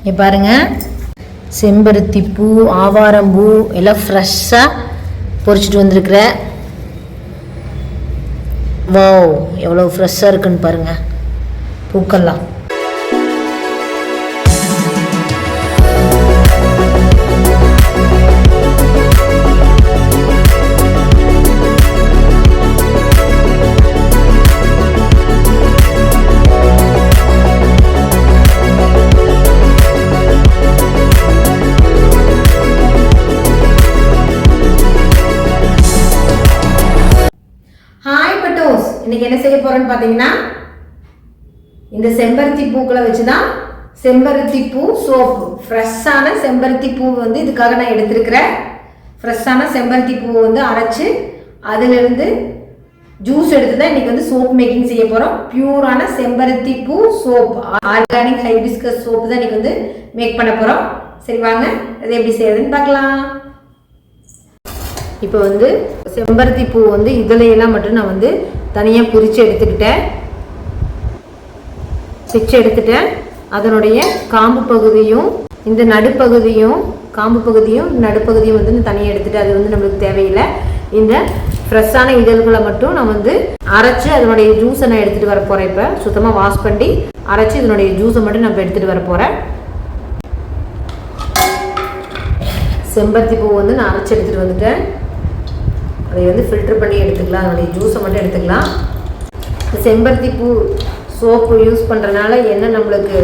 இங்கே பாருங்கள் செம்பருத்தி பூ ஆவாரம் பூ எல்லாம் ஃப்ரெஷ்ஷாக பொரிச்சிட்டு வந்திருக்கிற. வாவ் எவ்வளோ ஃப்ரெஷ்ஷாக இருக்குன்னு பாருங்கள் பூக்கள்லாம். இன்னைக்கு என்ன செய்ய போறேன்னு பார்த்தீங்கன்னா இந்த செம்பருத்தி பூக்களை வச்சு தான் செம்பருத்தி பூ சோப்பு. ஃப்ரெஷ்ஷான செம்பருத்தி பூ வந்து இதுக்காக நான் எடுத்திருக்கிறேன். ஃப்ரெஷ்ஷான செம்பருத்தி பூவை வந்து அரைச்சு அதிலிருந்து ஜூஸ் எடுத்து தான் இன்றைக்கி வந்து சோப் மேக்கிங் செய்ய போகிறோம் பியூரான செம்பருத்தி பூ சோப் ஆர்கானிக் ஹைபிஸ்கஸ் சோப்பு தான் இன்னைக்கு வந்து மேக் பண்ண போகிறோம் சரி வாங்க. அது எப்படி செய்யறதுன்னு பார்க்கலாம். இப்போ வந்து செம்பருத்தி பூ வந்து இதுலையெல்லாம் மட்டும் நான் வந்து தனியாக பிரித்து எடுத்துக்கிட்டேன். பிச்சு எடுத்துட்டேன். அதனுடைய காம்பு பகுதியும் இந்த நடுப்பகுதியும் காம்பு பகுதியும் நடுப்பகுதியும் வந்து நான் தனியாக எடுத்துகிட்டு அது வந்து நம்மளுக்கு தேவையில்லை. இந்த ஃப்ரெஷ்ஷான இதழ்களை மட்டும் நான் வந்து அரைச்சி அதனுடைய ஜூஸை நான் எடுத்துகிட்டு வர போகிறேன் இப்போ. சுத்தமாக வாஷ் பண்ணி அரைச்சி இதனுடைய ஜூஸை மட்டும் நம்ம எடுத்துகிட்டு வர போகிறேன் செம்பருத்தி பூ வந்து நான் அரைச்சி எடுத்துகிட்டு வந்துட்டேன். அதை வந்து ஃபில்டர் பண்ணி எடுத்துக்கலாம். அதனுடைய ஜூஸை மட்டும் எடுத்துக்கலாம். இந்த செம்பருத்தி பூ சோப்பு யூஸ் பண்ணுறனால என்ன நம்மளுக்கு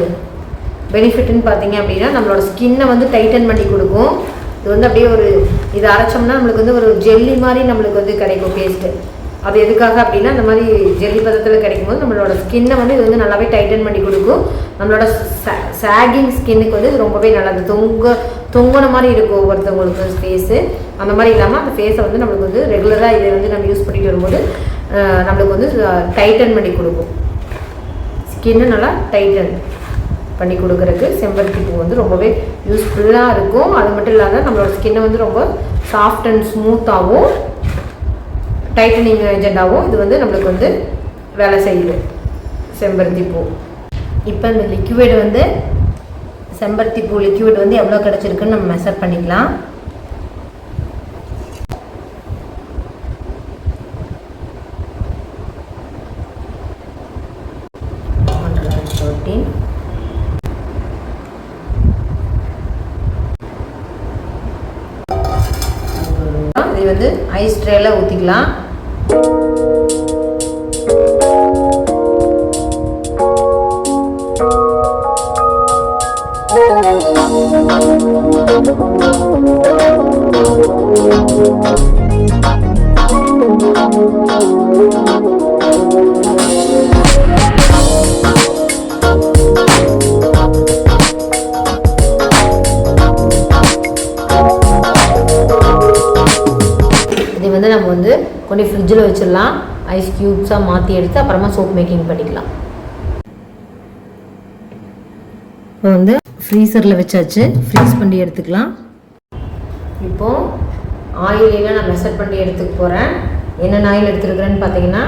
பெனிஃபிட்னு பார்த்தீங்க அப்படின்னா நம்மளோட ஸ்கின்னை வந்து டைட்டன் பண்ணி கொடுக்கும். இது வந்து அப்படியே ஒரு இது அரைச்சோம்னா நம்மளுக்கு வந்து ஒரு ஜெல்லி மாதிரி நம்மளுக்கு வந்து கிடைக்கும் பேஸ்ட்டு அது எதுக்காக அப்படின்னா இந்த மாதிரி ஜெல்லி பதத்தில் கிடைக்கும் போது நம்மளோட ஸ்கின்னை வந்து இது வந்து நல்லாவே டைட்டன் பண்ணி கொடுக்கும். நம்மளோட சாகிங் ஸ்கின்னுக்கு வந்து இது ரொம்பவே நல்லது. தொங்க தொங்குன மாதிரி இருக்கும் ஒவ்வொருத்தவங்களுக்கு ஃபேஸு அந்த மாதிரி இல்லாமல் அந்த ஃபேஸை வந்து நம்மளுக்கு வந்து ரெகுலராக இதை வந்து நம்ம யூஸ் பண்ணிட்டு வரும்போது நம்மளுக்கு வந்து டைட்டன் பண்ணி கொடுக்கும். ஸ்கின்னு நல்லா டைட்டன் பண்ணி கொடுக்குறதுக்கு செம்பருத்தி பூ வந்து ரொம்பவே யூஸ்ஃபுல்லாக இருக்கும். அது மட்டும் இல்லாத நம்மளோட ஸ்கின்னை வந்து ரொம்ப சாஃப்ட் அண்ட் ஸ்மூத்தாகவும் டைட்டனிங் ஏஜெண்டாகவும் இது வந்து நம்மளுக்கு வந்து வேலை செய்யுது. செம்பருத்தி பூ. இப்போ இந்த லிக்விட் வந்து செம்பருத்தி பூ லிக்விட் வந்து எவ்வளோ கிடச்சிருக்குன்னு நம்ம மெஷர் பண்ணிக்கலாம். ஃபிஃப்டீன் இது வந்து ஐஸ் ட்ரேல ஊற்றிக்கலாம் Thank you. கொண்டு ஃப்ரிட்ஜில் வச்சிடலாம். ஐஸ் க்யூப்ஸாக மாற்றி எடுத்து அப்புறமா சோப் மேக்கிங் பண்ணிக்கலாம். இப்போ வந்து ஃப்ரீசரில் வச்சாச்சு. ஃப்ரீஸ் பண்ணி எடுத்துக்கலாம். இப்போ ஆயிலெலாம் நான் மெசர் பண்ணி எடுத்துக்க போகிறேன் என்னென்ன ஆயில் எடுத்துருக்குறேன்னு பார்த்தீங்கன்னா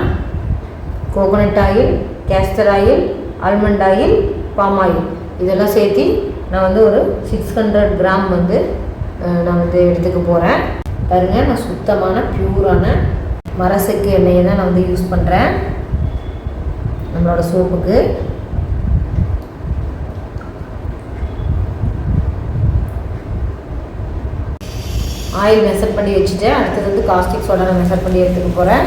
coconut oil castor oil almond oil palm oil இதெல்லாம் சேர்த்து நான் வந்து ஒரு சிக்ஸ் ஹண்ட்ரட் கிராம் வந்து நான் வந்து எடுத்துக்க போகிறேன் பாருங்கள் நான் சுத்தமான ப்யூரான மரசெக்கு எண்ணெயை தான் நான் வந்து யூஸ் பண்ணுறேன் நம்மளோட சோப்புக்கு. ஆயில் மெஷர் பண்ணி வச்சுட்டேன். அடுத்தது வந்து காஸ்டிக் சோடா நான் மெஷர் பண்ணி எடுத்துக்க போகிறேன்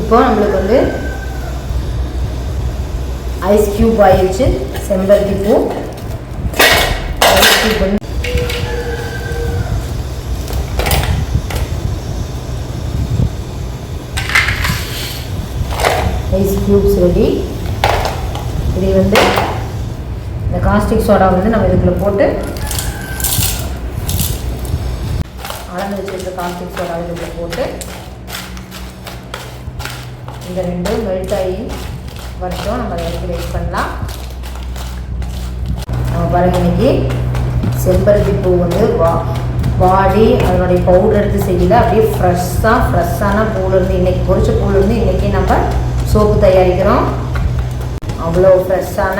இப்போ நம்மளுக்கு வந்து ஐஸ் கியூப் ஆயிடுச்சு. செம்பருத்தி பூ. ஐஸ் கியூப் வந்து ஐஸ் இதை வந்து இந்த காஸ்டிக் சோடா வந்து நம்ம இதுக்குள்ள போட்டு அளந்து வச்சுருக்க காஸ்டிக் சோடா இதுக்குள்ளே போட்டு இந்த ரெண்டும் மெல்ட் ஆகி வரட்டும் நம்ம அதை எடுத்து வெயிட் பண்ணலாம். நம்ம பாருங்கள் இன்னைக்கு செம்பருத்தி பூ வந்து வா பாடி அதனுடைய பவுடர் எடுத்து செய்யல அப்படியே ஃப்ரெஷ்ஷாக ஃப்ரெஷ்ஷான பூலேருந்து இன்னைக்கு பொறிச்ச பூலேருந்து இன்னைக்கு நம்ம சோப்பு தயாரிக்கிறோம். அவ்வளோ ஃப்ரெஷ்ஷான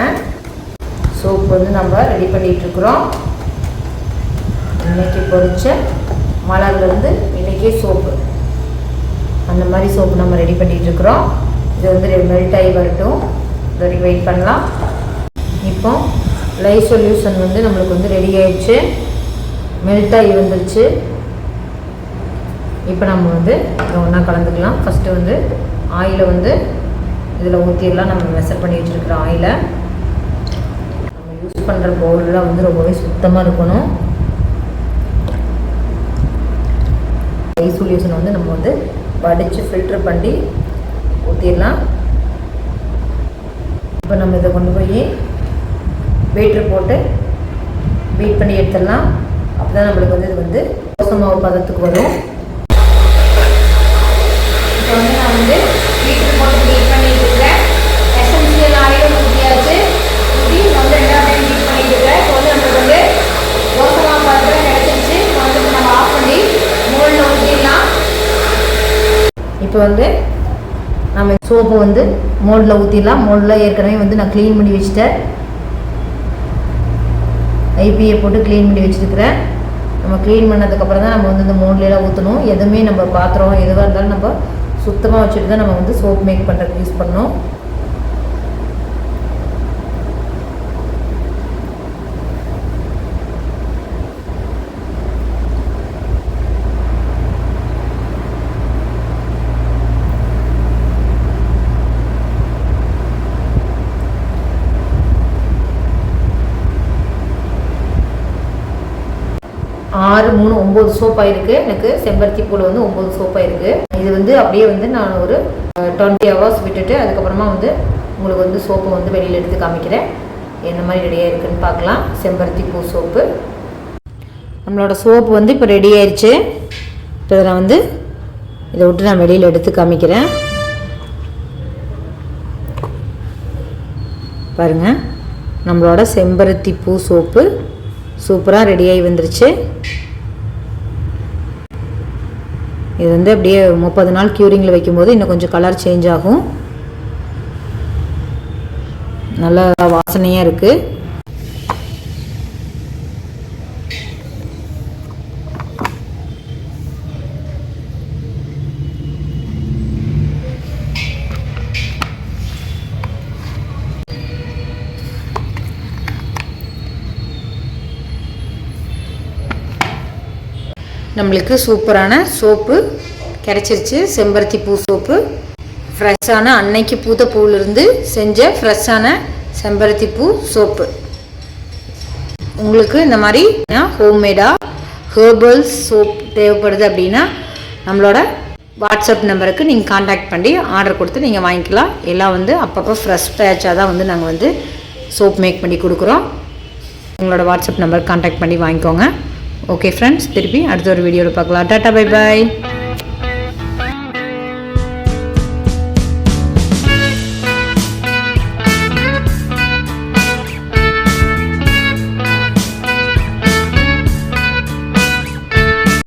சோப்பு வந்து நம்ம ரெடி பண்ணிகிட்ருக்குறோம் இன்றைக்கி பொரிச்ச மலர்லேருந்து இன்றைக்கே சோப்பு. அந்த மாதிரி சோப்பு நம்ம ரெடி பண்ணிகிட்ருக்குறோம் இது வந்து மெல்ட் ஆகி வரட்டும். இது வரைக்கும் வெயிட் பண்ணலாம். இப்போ லைஃப் சொல்யூஷன் வந்து நம்மளுக்கு வந்து ரெடி ஆயிடுச்சு. மெல்ட் ஆகி வந்துருச்சு. இப்போ நம்ம வந்து இதை ஒன்றா கலந்துக்கலாம். ஃபஸ்ட்டு வந்து ஆயிலை வந்து இதில் ஊற்றிடலாம் நம்ம மெஷர் பண்ணி வச்சுருக்கிற ஆயிலை நம்ம யூஸ் பண்ணுற பவுலெலாம் வந்து ரொம்பவே சுத்தமாக இருக்கணும். ஐ சொல்யூஷன் வந்து நம்ம வந்து வடித்து ஃபில்ட்ரு பண்ணி ஊற்றிடலாம் இப்போ நம்ம இதை கொண்டு போய் பீட்ரு போட்டு பீட் பண்ணி எடுத்துடலாம். அப்போ தான் நம்மளுக்கு வந்து இது வந்து தோசை மாவு பதத்துக்கு வரும் இப்போ வந்து நான் வந்து பீட்ரு போட்டு பீட் பண்ணிட்டு இருக்கிறேன் எசென்சியல் ஆயிலும் ஊற்றியாச்சு ஊற்றி வந்து ரெண்டாவது டைம் பீட் பண்ணிட்டு இருக்கிறேன் இப்போ வந்து நம்மளுக்கு வந்து தோசை மாவு பதத்தில் கிடச்சிருச்சு இப்போ வந்து நம்ம ஆஃப் பண்ணி மோல்டில் ஊற்றிடலாம் இப்போ வந்து நம்ம சோப்பு வந்து மோல்டில் ஊற்றிடலாம் மோல்டில் ஏற்கனவே வந்து நான் க்ளீன் பண்ணி வச்சுட்டேன். ஐபிஐ போட்டு க்ளீன் பண்ணி வச்சுருக்கிறேன். நம்ம க்ளீன் பண்ணதுக்கப்புறம் தான் நம்ம வந்து இந்த மோட்லாம் ஊற்றணும் எதுவுமே நம்ம பாத்திரம் எதுவாக இருந்தாலும் நம்ம சுத்தமாக வச்சுட்டு தான் நம்ம வந்து சோப் மேக் பண்ணுறதுக்கு யூஸ் பண்ணோம் ஆறு மூணு ஒம்பது சோப் ஆயிருக்கு. எனக்கு செம்பருத்தி பூவில் வந்து ஒம்பது சோப் ஆயிருக்கு. இது வந்து அப்படியே வந்து நான் ஒரு டுவெண்ட்டி ஹவர்ஸ் விட்டுட்டு அதுக்கப்புறமா வந்து உங்களுக்கு வந்து சோப்பை வந்து வெளியில் எடுத்து காமிக்கிறேன். என்ன மாதிரி ரெடியாக இருக்குன்னு பார்க்கலாம். செம்பருத்தி பூ சோப்பு நம்மளோட சோப்பு வந்து இப்போ ரெடி ஆயிடுச்சு இப்போ இதை நான் வந்து இதை விட்டு நான் வெளியில் எடுத்து காமிக்கிறேன். பாருங்கள் நம்மளோட செம்பருத்தி பூ சோப்பு சூப்பராக ரெடியாகி வந்துருச்சு. இது வந்து அப்படியே முப்பது நாள் க்யூரிங்கில் வைக்கும்போது இன்னும் கொஞ்சம் கலர் சேஞ்ச் ஆகும். நல்லா வாசனையாக இருக்குது நம்மளுக்கு சூப்பரான சோப்பு கிடச்சிருச்சு. செம்பருத்தி பூ சோப்பு. ஃப்ரெஷ்ஷான அன்னைக்கு பூத்த பூவிலிருந்து செஞ்ச ஃப்ரெஷ்ஷான செம்பருத்தி பூ சோப்பு. உங்களுக்கு இந்த மாதிரி ஹோம்மேடாக ஹேர்பல்ஸ் சோப் தேவைப்படுது அப்படின்னா நம்மளோட வாட்ஸ்அப் நம்பருக்கு நீங்கள் காண்டாக்ட் பண்ணி ஆர்டர் கொடுத்து நீங்கள் வாங்கிக்கலாம். எல்லாம் வந்து அப்பப்போ ஃப்ரெஷ் பேட்சாக தான் வந்து நாங்கள் வந்து சோப் மேக் பண்ணி கொடுக்குறோம். உங்களோட வாட்ஸ்அப் நம்பர் காண்டாக்ட் பண்ணி வாங்கிக்கோங்க. ஓகே ஃப்ரெண்ட்ஸ் திருப்பி அடுத்த ஒரு வீடியோவில் பார்க்கலாம். Tata bye bye